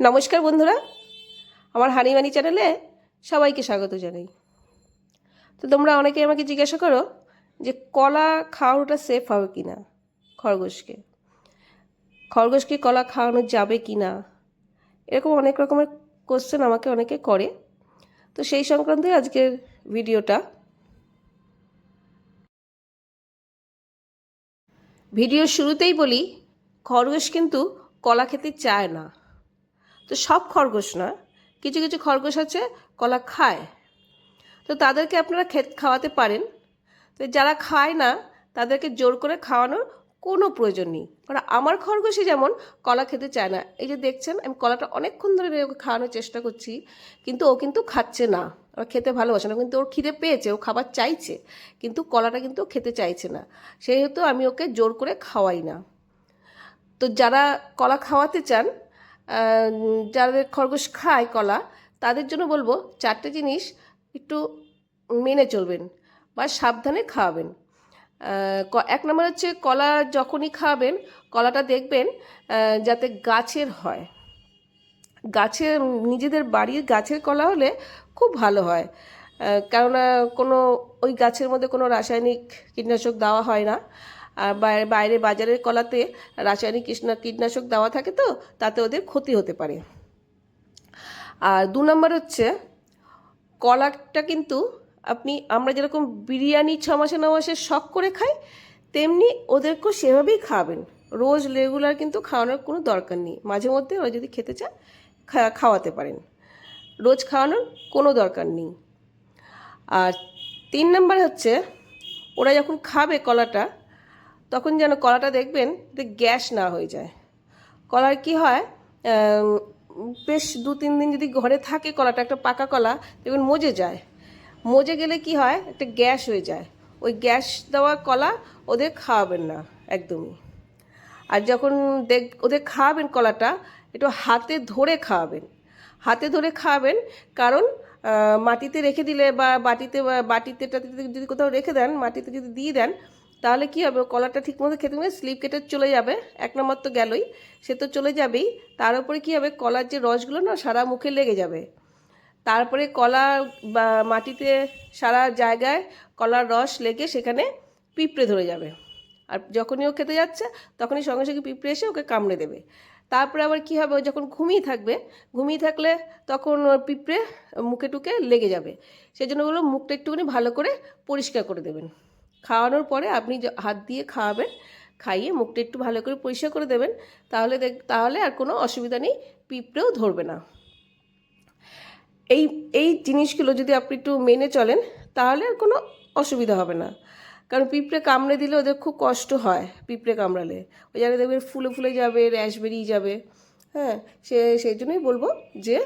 নমস্কার বন্ধুরা, আমার হানিমানি চ্যানেলে সবাইকে স্বাগত জানাই। তো তোমরা অনেকে আমাকে জিজ্ঞাসা করো যে কলা খাওয়ানোটা সেফ হবে কি না খরগোশকে। খরগোশকে কলা খাওয়ানো যাবে কি না এরকম অনেক রকমের কোশ্চেন আমাকে অনেকে করে। তো সেই সংক্রান্তে আজকের ভিডিওটা। ভিডিওর শুরুতেই বলি, খরগোশ কিন্তু কলা খেতে চায় না। তো সব খরগোশ না, কিছু কিছু খরগোশ আছে, কলা খায়। তো তাদেরকে আপনারা খেত খাওয়াতে পারেন। তো যারা খায় না, তাদেরকে জোর করে খাওয়ানোর কোনো প্রয়োজন নেই। কারণ আমার খরগোশই যেমন কলা খেতে চায় না। এই যে দেখছেন, আমি কলাটা অনেকক্ষণ ধরে ওকে খাওয়ানোর চেষ্টা করছি, কিন্তু ও কিন্তু খাচ্ছে না। ও খেতে ভালোবাসে না, কিন্তু ওর খিদে পেয়েছে, ও খাবার চাইছে, কিন্তু কলাটা কিন্তু খেতে চাইছে না। সেহেতু আমি ওকে জোর করে খাওয়াই না। তো যারা কলা খাওয়াতে চান যাদের খরগোশ খায় কলা, তাদের জন্য বলব চারটে জিনিস একটু মেনে চলবেন বা সাবধানে খাওয়াবেন। এক নম্বর হচ্ছে কলা যখনই খাওয়াবেন কলাটা দেখবেন যাতে গাছের হয়। গাছের, নিজেদের বাড়ির গাছের কলা হলে খুব ভালো হয়। কেননা কোনো ওই গাছের মধ্যে কোনো রাসায়নিক কীটনাশক দেওয়া হয় না। আর বাইরে বাজারের কলাতে রাসায়নিক কীটনা- কীটনাশক দেওয়া থাকে তো, তাতে ওদের ক্ষতি হতে পারে। আর দু নম্বর হচ্ছে, কলাটা কিন্তু আপনি, আমরা যেরকম বিরিয়ানি ছ মাসে ন মাসে শখ করে খাই, তেমনি ওদেরকেও সেভাবেই খাওয়াবেন। রোজ রেগুলার কিন্তু খাওয়ানোর কোনো দরকার নেই। মাঝে মধ্যে ওরা যদি খেতে চায় খাওয়াতে পারেন। রোজ খাওয়ানোর কোনো দরকার নেই। আর তিন নম্বর হচ্ছে, ওরা যখন খাবে কলাটা তখন যেন কলাটা দেখবেন যে গ্যাস না হয়ে যায়। কলার কি হয় বেশ দু তিন দিন যদি ঘরে থাকে কলাটা, একটা পাকা কলা, দেখবেন মজে যায়। মজে গেলে কি হয়, একটা গ্যাস হয়ে যায়। ওই গ্যাস দেওয়া কলা ওদের খাওয়াবেন না, একদমই। আর যখন দেখ, ওদের খাওয়াবেন কলাটা, একটু হাতে ধরে খাওয়াবেন। হাতে ধরে খাওয়াবেন, কারণ মাটিতে রেখে দিলে বা বাটিতে বাটিতে টাটিতে যদি কোথাও রেখে দেন, মাটিতে যদি দিয়ে দেন তাহলে কি হবে? কলাটা ঠিকমতো খেতে গেলে স্লিপ কেটে চলে যাবে। এক নম্বর তো গেলই, সে তো চলে যাবেই। তার উপরে কী হবে? কলার যে রসগুলো না, সারা মুখে লেগে যাবে। তারপরে কলা মাটিতে সারা জায়গায় কলার রস লেগে সেখানে পিঁপড়ে ধরে যাবে। আর যখনই ও খেতে যাচ্ছে, তখনই সঙ্গে সঙ্গে পিঁপড়ে এসে ওকে কামড়ে দেবে। তারপরে আবার কী হবে? যখন ঘুমিয়ে থাকবে, ঘুমিয়ে থাকলে তখন ওর পিঁপড়ে মুখে টুকে লেগে যাবে। সেই জন্য বলব মুখটা একটুখানি ভালো করে পরিষ্কার করে দেবেন। খাওয়ানোর পরে আপনি হাত দিয়ে খাওয়াবেন, খাইয়ে মুখটা একটু ভালো করে পরিষ্কার করে দেবেন, তাহলে দেখ, তাহলে আর কোনো অসুবিধা নেই, পিঁপড়েও ধরবে না। এই এই জিনিসগুলো যদি আপনি একটু মেনে চলেন, তাহলে আর কোনো অসুবিধা হবে না। কারণ পিঁপড়ে কামড়ে দিলে ওদের খুব কষ্ট হয় পিঁপড়ে কামড়ালে। ওই জায়গায় দেখবেন ফুলে ফুলে যাবে র্যাশ বেরিয়ে যাবে হ্যাঁ সে, সেই জন্যই বলব যে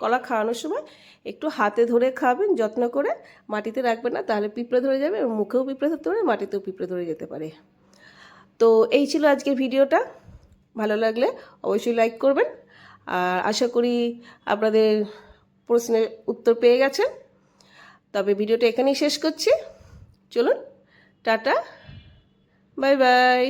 কলা খাওয়ানোর সময় একটু হাতে ধরে খাওয়াবেন যত্ন করে। মাটিতে রাখবেন না, তাহলে পিঁপড়ে ধরে যাবে এবং মুখেও পিঁপড়ে ধরতে পারে, মাটিতেও পিঁপড়ে ধরে যেতে পারে। তো এই ছিল আজকের ভিডিওটা। ভালো লাগলে অবশ্যই লাইক করবেন। আর আশা করি আপনাদের প্রশ্নের উত্তর পেয়ে গেছেন। তবে ভিডিওটা এখানেই শেষ করছি। চলুন, টাটা, বাই বাই।